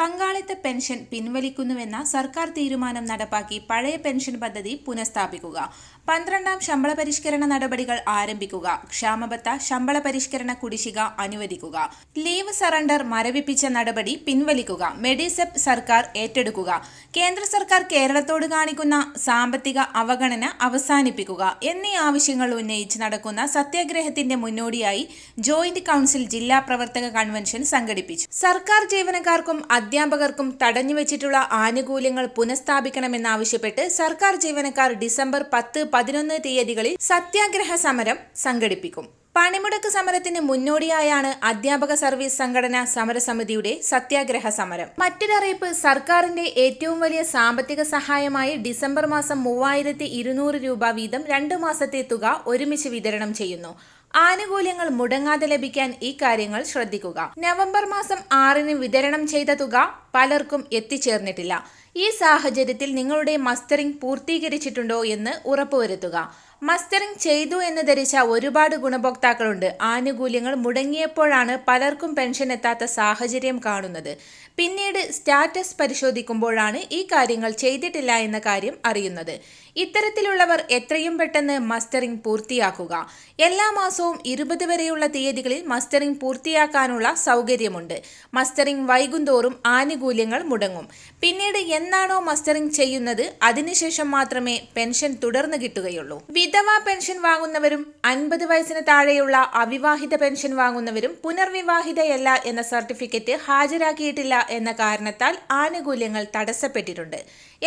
പങ്കാളിത്ത പെൻഷൻ പിൻവലിക്കുന്നുവെന്ന സർക്കാർ തീരുമാനം നടപ്പാക്കി പഴയ പെൻഷൻ പദ്ധതി പുനഃസ്ഥാപിക്കുക. പന്ത്രണ്ടാം ശമ്പള പരിഷ്കരണ നടപടികൾ ആരംഭിക്കുക. ക്ഷാമബത്ത ശമ്പള പരിഷ്കരണ കുടിശ്ശിക അനുവദിക്കുക. ലീവ് സറണ്ടർ മരവിപ്പിച്ച നടപടി പിൻവലിക്കുക. മെഡിസെപ് സർക്കാർ ഏറ്റെടുക്കുക. കേന്ദ്ര സർക്കാർ കേരളത്തോട് കാണിക്കുന്ന സാമ്പത്തിക അവഗണന അവസാനിപ്പിക്കുക എന്നീ ആവശ്യങ്ങൾ ഉന്നയിച്ച് നടക്കുന്ന സത്യാഗ്രഹത്തിന്റെ മുന്നോടിയായി ജോയിന്റ് കൗൺസിൽ ജില്ലാ പ്രവർത്തക കൺവെൻഷൻ സംഘടിപ്പിച്ചു. സർക്കാർ ജീവനക്കാർക്കും അധ്യാപകർക്കും തടഞ്ഞുവെച്ചിട്ടുള്ള ആനുകൂല്യങ്ങൾ പുനഃസ്ഥാപിക്കണമെന്നാവശ്യപ്പെട്ട് സർക്കാർ ജീവനക്കാർ ഡിസംബർ പത്ത് പതിനൊന്ന് തീയതികളിൽ സത്യാഗ്രഹ സമരം സംഘടിപ്പിക്കും. പണിമുടക്ക് സമരത്തിന് മുന്നോടിയായാണ് അധ്യാപക സർവീസ് സംഘടന സമരസമിതിയുടെ സത്യാഗ്രഹ സമരം. മറ്റൊരറിയിപ്പ് സർക്കാരിന്റെ ഏറ്റവും വലിയ സാമ്പത്തിക സഹായമായി ഡിസംബർ മാസം മൂവായിരത്തി രൂപ വീതം രണ്ടു മാസത്തെ തുക ഒരുമിച്ച് വിതരണം ചെയ്യുന്നു. ആനുകൂല്യങ്ങൾ മുടങ്ങാതെ ലഭിക്കാൻ ഈ കാര്യങ്ങൾ ശ്രദ്ധിക്കുക. നവംബർ മാസം ആറിന് വിതരണം ചെയ്ത തുക പലർക്കും എത്തിച്ചേർന്നിട്ടില്ല. ഈ സാഹചര്യത്തിൽ നിങ്ങളുടെ മസ്റ്ററിംഗ് പൂർത്തീകരിച്ചിട്ടുണ്ടോ എന്ന് ഉറപ്പുവരുത്തുക. മസ്റ്ററിംഗ് ചെയ്തു എന്ന് ധരിച്ച ഒരുപാട് ഗുണഭോക്താക്കളുണ്ട്. ആനുകൂല്യങ്ങൾ മുടങ്ങിയപ്പോഴാണ് പലർക്കും പെൻഷൻ എത്താത്ത സാഹചര്യം കാണുന്നത്. പിന്നീട് സ്റ്റാറ്റസ് പരിശോധിക്കുമ്പോഴാണ് ഈ കാര്യങ്ങൾ ചെയ്തിട്ടില്ല എന്ന കാര്യം അറിയുന്നത്. ഇത്തരത്തിലുള്ളവർ എത്രയും പെട്ടെന്ന് മസ്റ്ററിംഗ് പൂർത്തിയാക്കുക. എല്ലാ മാസവും ഇരുപത് വരെയുള്ള തീയതികളിൽ മസ്റ്ററിംഗ് പൂർത്തിയാക്കാനുള്ള സൗകര്യമുണ്ട്. മസ്റ്ററിംഗ് വൈകുന്തോറും ആനുകൂല്യങ്ങൾ മുടങ്ങും. പിന്നീട് എന്നാണോ മസ്റ്ററിംഗ് ചെയ്യുന്നത് അതിനുശേഷം മാത്രമേ പെൻഷൻ തുടർന്ന് കിട്ടുകയുള്ളൂ. വിധവ പെൻഷൻ വാങ്ങുന്നവരും അൻപത് വയസ്സിന് താഴെയുള്ള അവിവാഹിത പെൻഷൻ വാങ്ങുന്നവരും പുനർവിവാഹിതയല്ല എന്ന സർട്ടിഫിക്കറ്റ് ഹാജരാക്കിയിട്ടില്ല എന്ന കാരണത്താൽ ആനുകൂല്യങ്ങൾ തടസ്സപ്പെട്ടിട്ടുണ്ട്.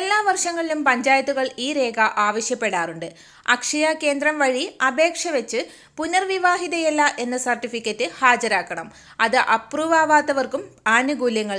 എല്ലാ വർഷങ്ങളിലും പഞ്ചായത്തുകൾ ഈ രേഖ ആവശ്യപ്പെടാറുണ്ട്. അക്ഷയ കേന്ദ്രം വഴി അപേക്ഷ വെച്ച് പുനർവിവാഹിതയല്ല എന്ന സർട്ടിഫിക്കറ്റ് ഹാജരാക്കണം. അത് അപ്രൂവ് ആവാത്തവർക്കും ആനുകൂല്യങ്ങൾ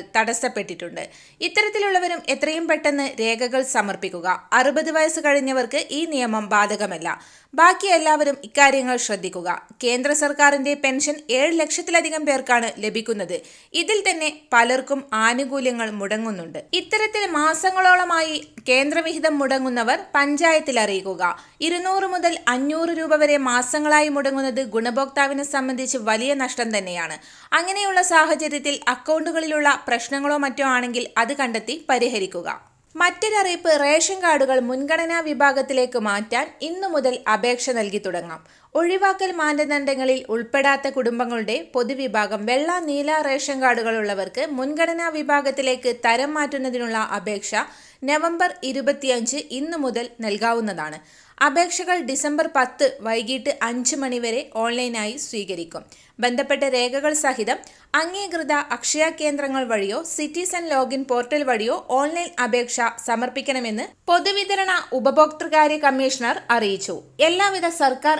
തടസ്സപ്പെട്ടിട്ടുണ്ട് ഇത്തരത്തിലുള്ളവരും എത്രയും പെട്ടെന്ന് രേഖകൾ സമർപ്പിക്കുക. അറുപത് വയസ്സ് കഴിഞ്ഞവർക്ക് ഈ നിയമം ബാധകമല്ല. ബാക്കി എല്ലാവരും ഇക്കാര്യങ്ങൾ ശ്രദ്ധിക്കുക. കേന്ദ്ര സർക്കാരിന്റെ പെൻഷൻ ഏഴ് ലക്ഷത്തിലധികം പേർക്കാണ് ലഭിക്കുന്നത്. ഇതിൽ തന്നെ പലർക്കും ആനുകൂല്യങ്ങൾ മുടങ്ങുന്നുണ്ട്. ഇത്തരത്തിൽ മാസങ്ങളോളമായി കേന്ദ്രവിഹിതം മുടങ്ങുന്നവർ പഞ്ചായത്തിൽ അറിയിക്കുക. ഇരുന്നൂറ് മുതൽ അഞ്ഞൂറ് രൂപ വരെ മാസങ്ങളായി മുടങ്ങുന്നത് ഗുണഭോക്താവിനെ സംബന്ധിച്ച് വലിയ നഷ്ടം തന്നെയാണ്. അങ്ങനെയുള്ള സാഹചര്യത്തിൽ അക്കൗണ്ടുകളിലുള്ള പ്രശ്നങ്ങളോ മറ്റോ ആണെങ്കിൽ അത് കണ്ടെത്തി പരിഹരിക്കുക. മറ്റൊരറിയിപ്പ് റേഷൻ കാർഡുകൾ മുൻഗണനാ വിഭാഗത്തിലേക്ക് മാറ്റാൻ ഇന്നു മുതൽ അപേക്ഷ നൽകി തുടങ്ങാം. ഒഴിവാക്കൽ മാനദണ്ഡങ്ങളിൽ ഉൾപ്പെടാത്ത കുടുംബങ്ങളുടെ പൊതുവിഭാഗം വെള്ള നീല റേഷൻ കാർഡുകളുള്ളവർക്ക് മുൻഗണനാ വിഭാഗത്തിലേക്ക് തരം മാറ്റുന്നതിനുള്ള അപേക്ഷ നവംബർ ഇരുപത്തിയഞ്ച് ഇന്നു മുതൽ നൽകാവുന്നതാണ്. അപേക്ഷകൾ ഡിസംബർ പത്ത് വൈകിട്ട് അഞ്ച് മണിവരെ ഓൺലൈനായി സ്വീകരിക്കും. ബന്ധപ്പെട്ട രേഖകൾ സഹിതം അംഗീകൃത അക്ഷയ കേന്ദ്രങ്ങൾ വഴിയോ സിറ്റിസൺ ലോഗിൻ പോർട്ടൽ വഴിയോ ഓൺലൈൻ അപേക്ഷ സമർപ്പിക്കണമെന്ന് പൊതുവിതരണ ഉപഭോക്തൃകാര്യ കമ്മീഷണർ അറിയിച്ചു. എല്ലാവിധ സർക്കാർ